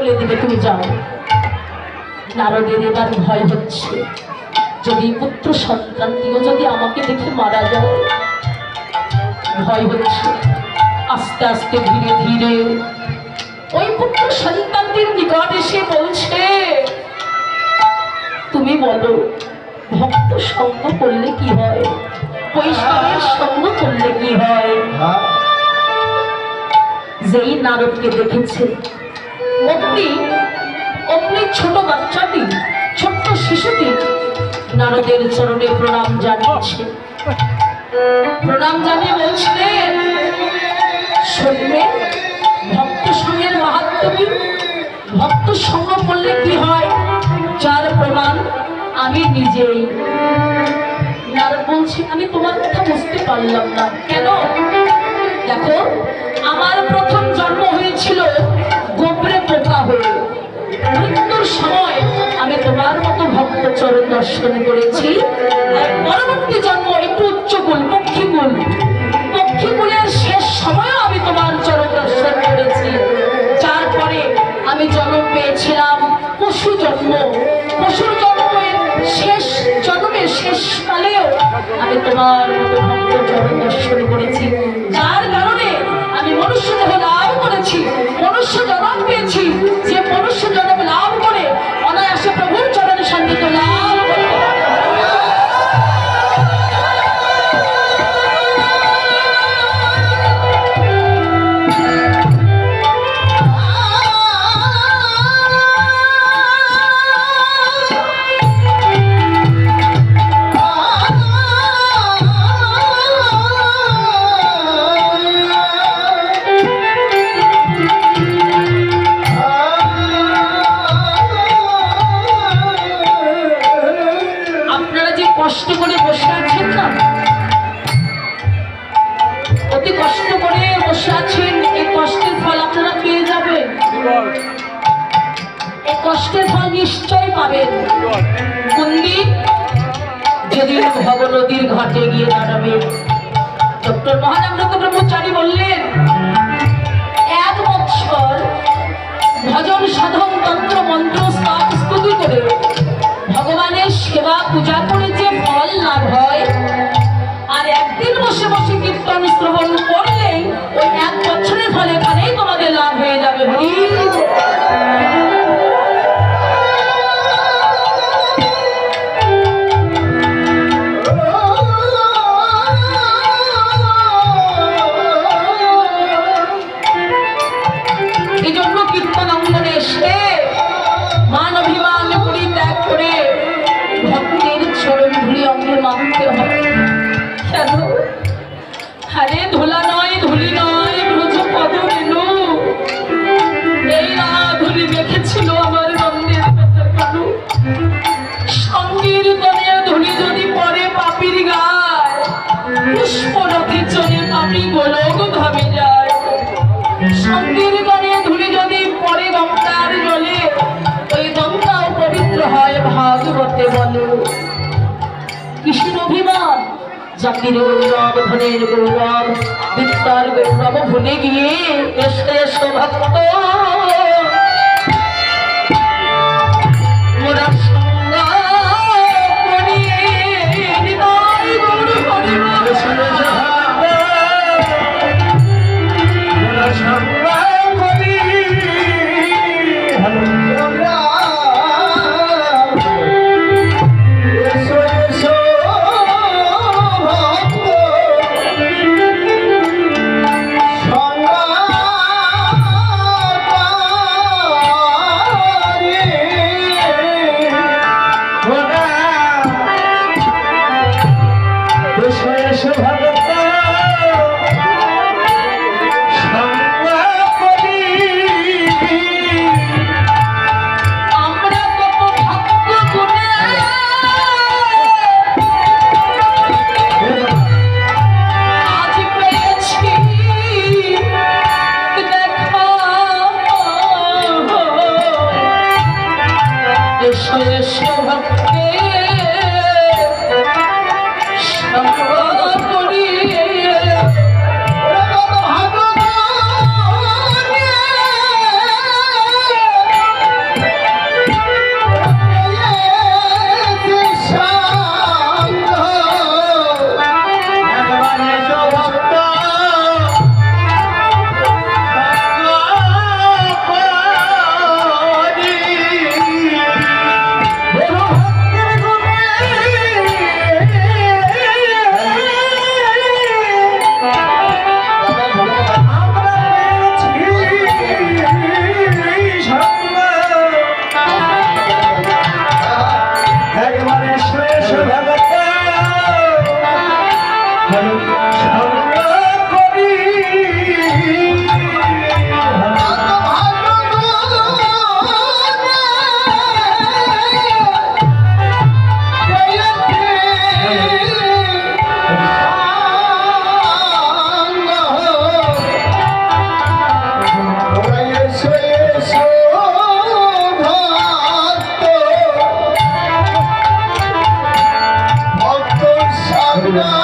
বলে দিবে তুমি যাও। নারদের এবার ভয় হচ্ছে। যদি পুত্র সন্তানটিও যদি আমাকে দেখে মারা যায় ভয় হচ্ছে। আস্তে আস্তে ধীরে ধীরে ওই পুত্র সন্তানটির নিকট এসে বলছে তুমি বলো ভক্ত সঙ্গ করলে কি হয়? বৈষ্ণবের সঙ্গ করলে কি হয়। যেই নারদকে দেখেছে অমনি অমনি ছোট বাচ্চাটি, ছোট্ট শিশুটি নারদের চরণে প্রণাম জানিয়েছে। প্রণাম জানিয়ে বলছিলেন শুনবে ভক্ত সঙ্গের মাহাত্ম কি ভক্ত সঙ্গ করলে কি হয়? যার প্রমাণ আমি নিজেই। নারদ বলছি, আমি তোমার কথা বুঝতে পারলাম না। কেন? দেখো, আমার প্রথম জন্ম হয়েছিল হয়ে মৃত্যুর সময় আমি তোমার মতো ভক্ত চরণ দর্শন করেছি। পরবর্তী জন্ম একটু উচ্চকুল পক্ষীকুল পক্ষীকুলের শেষ সময়ও আমি তোমার চরণ দর্শন করেছি। তারপরে আমি জন্ম পেয়েছিলাম পশু জন্ম। পশুর জন্মের শেষ জন্মের শেষ কালেও আমি তোমার মতো যেদিন ভব নদীর ঘাটে গিয়ে দাঁড়াবে। ডক্টর মহানন্দ জাতির গৌরব ধনের গৌরব বিদ্যার গৌরব ভুলে গিয়ে এসে এসো ভক্ত। Amen.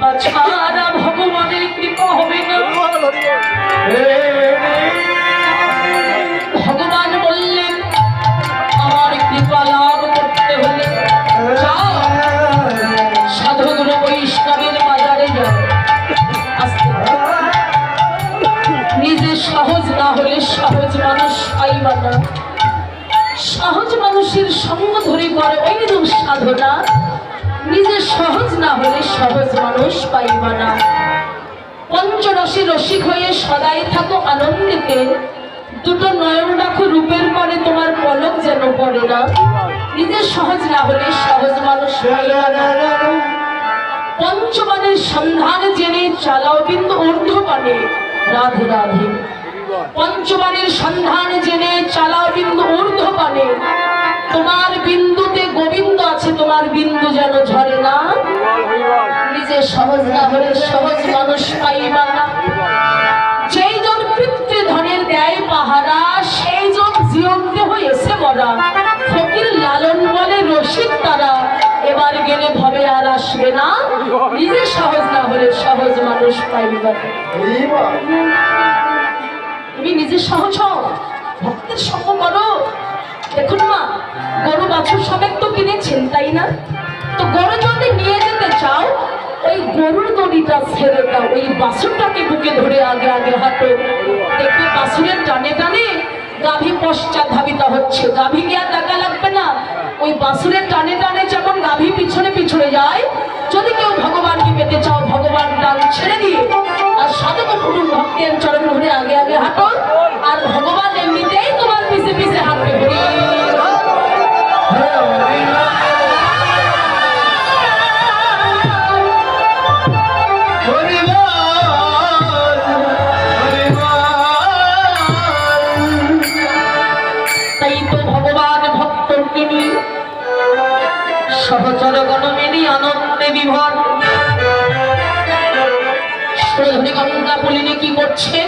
বাছা না হলে সহজ মানুষ পাইবা না। পঞ্চরসে রসিক হয়ে সদাই থাকো আনন্দিতে। দুটো নয়ন রাখো রূপের পরে তোমার পলক যেন পড়ে না। নিজে সহজ না হলে সহজ মানুষ পঞ্চমানের সন্ধান জেনে চালাও কিন্তু ঊর্ধ্বপানে রাধে রাধে। পঞ্চমানের সন্ধান জেনে চালাও বিন্দু ঊর্ধ্বপানে তোমার বিন্দুতে গোবিন্দ আছে, তোমার বিন্দু যেন ঝরে না। নিজে সহজ না হলে সহজ মানুষ পাইবা যেই জন পিতৃধনের দেয় পাহারা, সেই জন জীবনতে হয়েছে মরা। ফকির লালন বলে রসিক তারা, এবার গেলে ভবে আর আসবে না। নিজে সহজ না হলে সহজ মানুষ পাইবা তুমি নিজে সহজ হও, ভক্তের সঙ্গ করো। দেখুন মা, গরু বাছুর সবেক তো কিনেছেন তাই না। তো গরু যদি নিয়ে যেতে চাও ওই গরুর দড়িটা ছেড়ে দাও, ওই বাসুরটাকে বুকে ধরে আগে আগে হাঁটো। দেখবে বাসুরের টানে টানে গাভী পশ্চাৎ ধাবিত হচ্ছে। গাভী গিয়া দেখা লাগবে না? ওই বাসুরের টানে টানে যেমন গাভী পিছনে পিছনে যায়, যদি কেউ ভগবানকে পেতে চাও, ভগবান টান ছেড়ে দিয়ে আর সাধক ভক্তের চরণ ধরে আগে আগে হাঁটো। কি করছে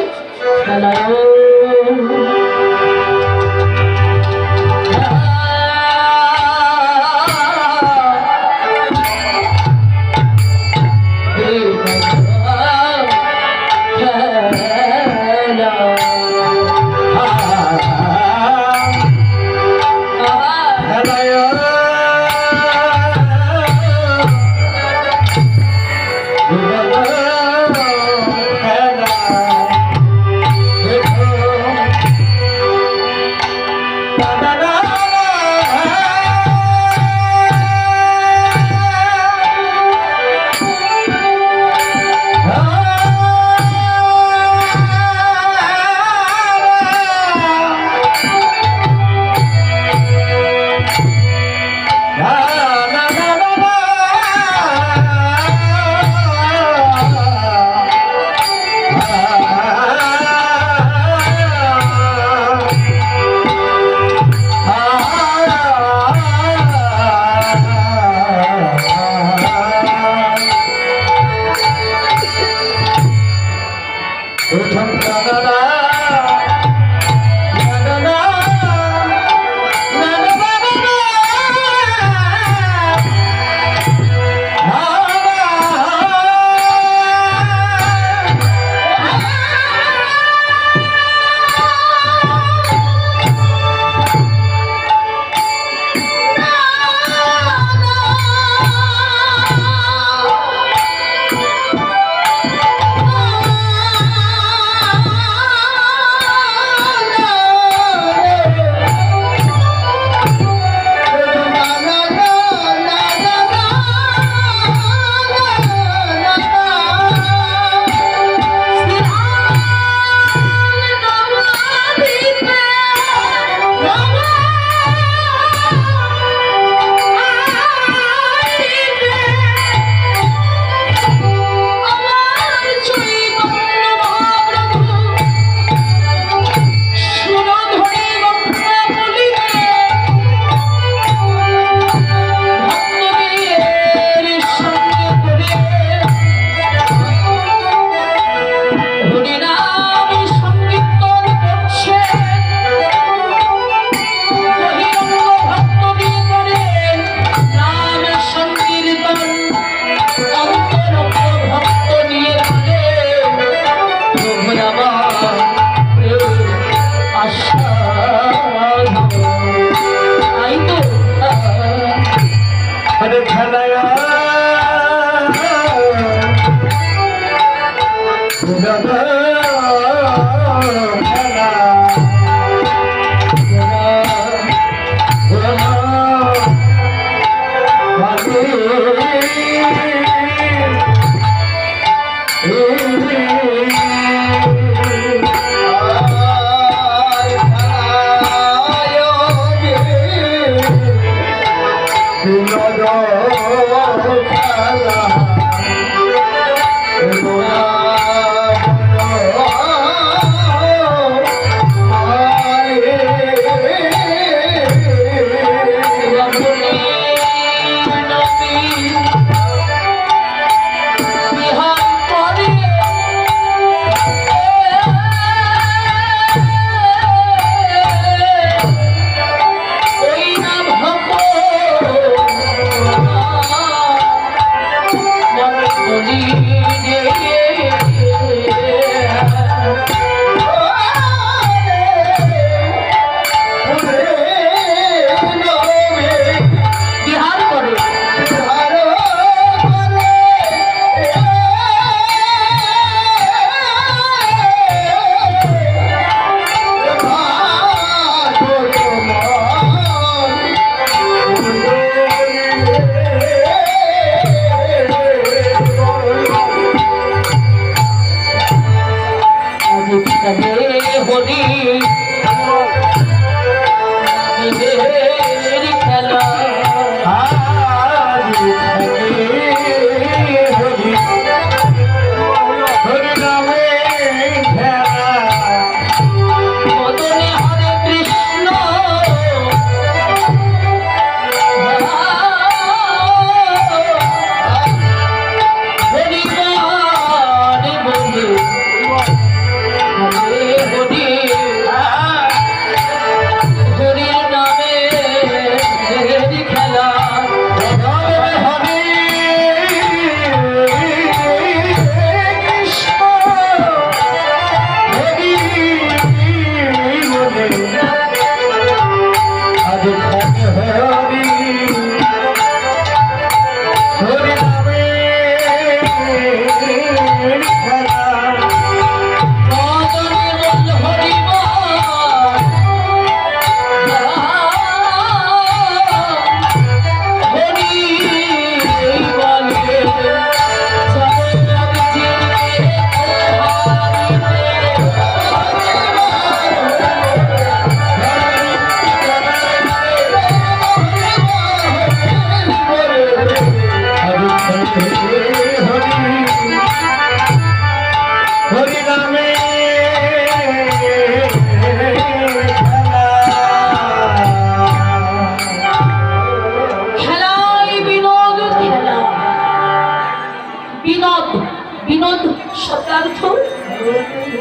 ঘর খানায়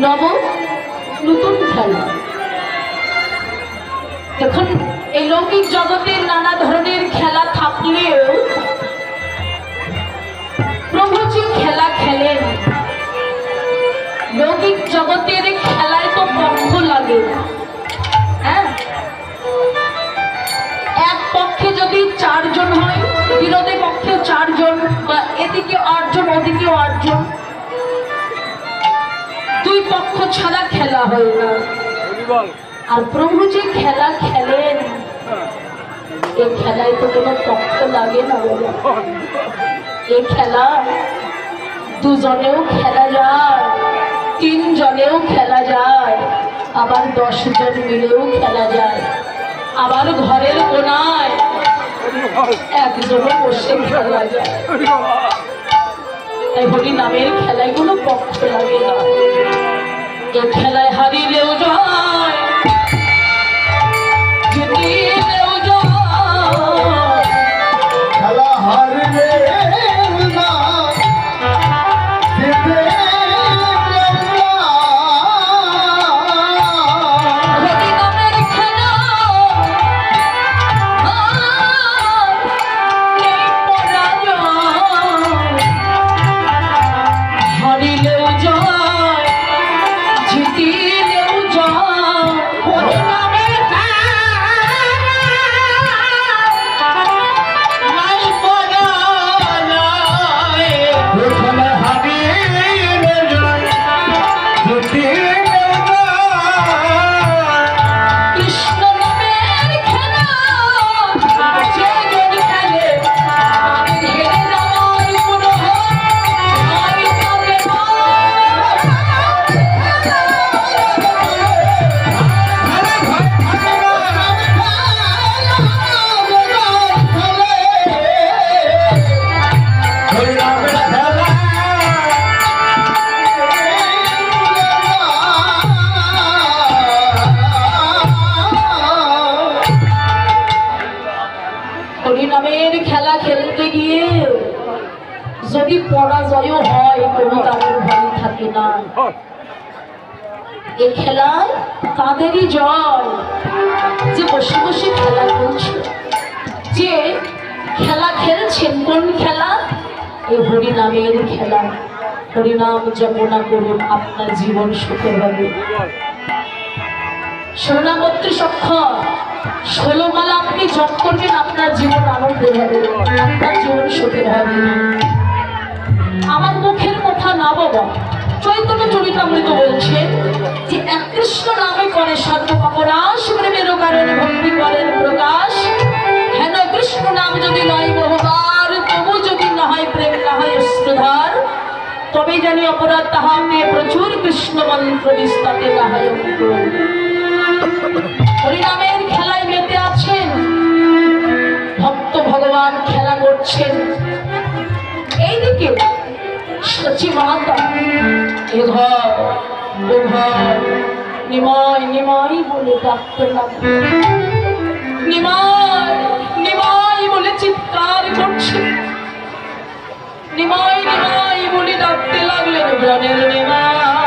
নব নতুন খেলা দেখুন, এই লৌকিক জগতে নানা ধরনের খেলা থাকলেও প্রভু যে খেলা খেলেন। লৌকিক জগতের খেলায় তো পক্ষ লাগে। হ্যাঁ? এক পক্ষে যদি চারজন হয় বিরোধী পক্ষে চারজন বা এদিকে আটজন ওদিকে আটজন। দুই পক্ষ ছাড়া খেলা হয় না। আর প্রভু যে খেলা খেলেন এই খেলায় তো কোনো পক্ষ লাগে না। এই খেলা দুজনেও খেলা যায় তিনজনেও খেলা যায় আবার দশ জন মিলেও খেলা যায়। আবার ঘরের কোনায় একজনও বসে খেলা যায়। তাই হরি নামের খেলায় কোনো পক্ষ লাগে না। এ খেলায় হারিলেও জয়। জয়। যে বসে বসে খেলা করছে যে খেলা খেলছেন কোন খেলা? এই হরিনামের খেলা। হরিনাম জপনা করুন আপনার জীবন সুখে হবে ষোলনামত্রী অক্ষর ষোলো মালা আপনি জপ করবেন, আপনার জীবন আনন্দের হবে। আপনার জীবন সুখের হবে। আমার মুখের কথা না বাবা চৈতন্য চরিতামৃত বলছেন যে এক কৃষ্ণ নামে করে সর্ব অপরাশ প্রেমের কারণে ভক্তি করেন প্রকাশ। হেন কৃষ্ণ নাম যদি নয় বহুবার, তবু যদি না হয় প্রেম, না হয় অস্ত্রধার তবে জানি অপরাধ তাহাকে প্রচুর কৃষ্ণ মন্ত্র বিস্তাতে না হয় হরিনামের খেলায় মেতে আছেন, ভক্ত ভগবান খেলা করছেন। এইদিকে সচি মাতা এ ঘর ও ঘর নিময় নিময় বলে ডাকতে লাগল নিময় নিময় বলে চিৎকার করছে। নিময় নিময় বলে ডাকতে লাগলেন প্রাণের নিময়